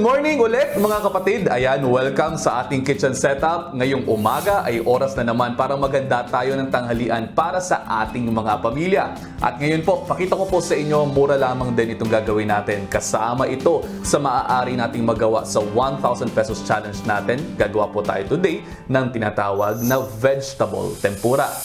morning ulit mga kapatid. Ayan, welcome sa ating kitchen setup. Ngayong umaga ay oras na naman para maganda tayo ng tanghalian para sa ating mga pamilya. At ngayon po, pakita ko po sa inyo, mura lamang din itong gagawin natin. Kasama ito sa maaari nating magawa sa 1,000 pesos challenge natin. Gagawa po tayo today ng tinatawag na vegetable tempura.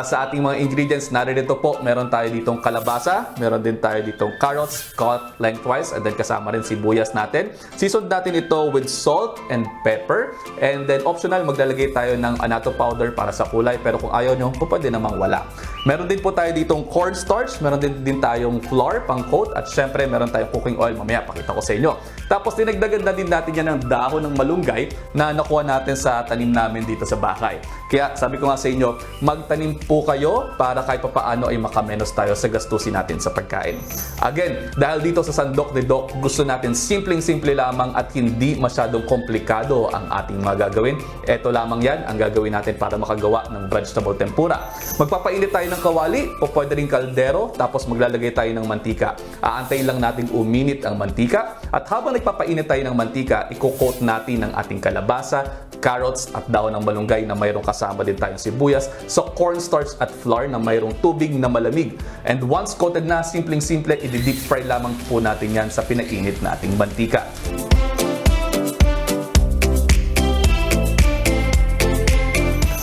Para sa ating mga ingredients, narito po, meron tayo ditong kalabasa, meron din tayo ditong carrots cut lengthwise, and then kasama rin sibuyas natin. Seasoned natin ito with salt and pepper. And then optional, maglalagay tayo ng anato powder para sa kulay. Pero kung ayaw nyo, pwede namang wala. Meron din po tayo ditong cornstarch, meron din, din tayong flour pang coat, at syempre meron tayong cooking oil. Mamaya, pakita ko sa inyo. Tapos dinagdagan na din natin yan ng dahon ng malunggay na nakuha natin sa tanim namin dito sa bahay. Kaya sabi ko nga sa inyo, magtanim po kayo para kahit papaano ay makamenos tayo sa gastusin natin sa pagkain. Again, dahil dito sa Sandok de Doc, gusto natin simpleng-simple lamang at hindi masyadong komplikado ang ating mga gagawin. Ito lamang yan ang gagawin natin para makagawa ng vegetable tempura. Magpapainit tayo ng kawali o pwede rin kaldero tapos maglalagay tayo ng mantika. Aantayin lang natin uminit ang mantika at habang nagpapainit tayo ng mantika, i-coat natin ang ating kalabasa, carrots at daon ng malunggay na mayroong kasama din tayong sibuyas sa cornstarch at flour na mayroong tubig na malamig. And once coated na, simpleng-simple, i-deep fry lamang po natin yan sa pinainit nating mantika.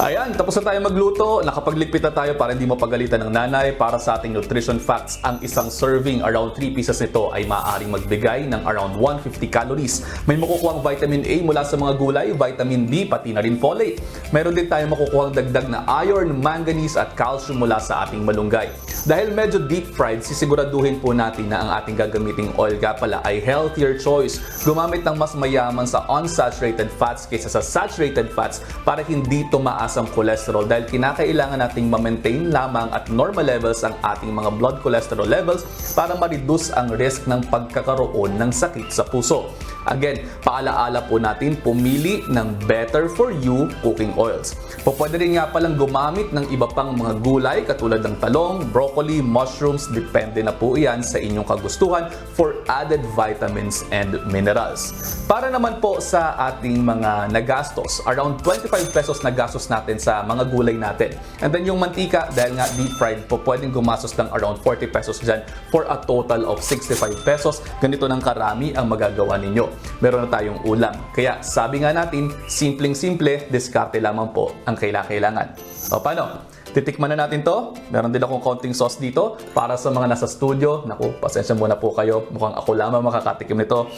Ayan, tapos na tayo magluto. Nakapagligpit na tayo para hindi mapagalitan ng nanay. Para sa ating nutrition facts, ang isang serving around 3 pieces nito ay maaaring magbigay ng around 150 calories. May makukuhang vitamin A mula sa mga gulay, vitamin B, pati na rin folate. Meron din tayong makukuhang dagdag na iron, manganese at calcium mula sa ating malunggay. Dahil medyo deep fried, sisiguraduhin po natin na ang ating gagamiting oil nga pala ay healthier choice. Gumamit ng mas mayaman sa unsaturated fats kaysa sa saturated fats para hindi tumaas ang cholesterol dahil kinakailangan nating ma-maintain lamang at normal levels ang ating mga blood cholesterol levels para ma-reduce ang risk ng pagkakaroon ng sakit sa puso. Again, paalaala po natin pumili ng better for you cooking oils. Pwede rin nga palang gumamit ng iba pang mga gulay katulad ng talong, broccoli, mushrooms, depende na po iyan sa inyong kagustuhan for added vitamins and minerals. Para naman po sa ating mga nagastos, around 25 pesos na gastos natin sa mga gulay natin. And then yung mantika, dahil nga deep fried po, pwedeng gumastos ng around 40 pesos dyan for a total of 65 pesos. Ganito ng karami ang magagawa ninyo. Meron na tayong ulam. Kaya sabi nga natin, simpleng-simple, diskarte lamang po ang kailangan. O paano? Titikman na natin to. Meron din akong konting sauce dito para sa mga nasa studio. Naku, pasensya muna po kayo. Mukhang ako lamang makakatikim nito.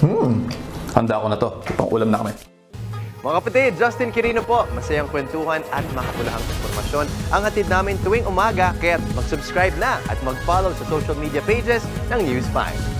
Hmm, handa ako na to. Pang ulam na kami. Mga kapatid, Justin Quirino po. Masayang kwentuhan at makapulahang informasyon ang hatid namin tuwing umaga. Kaya mag-subscribe na at mag-follow sa social media pages ng News 5.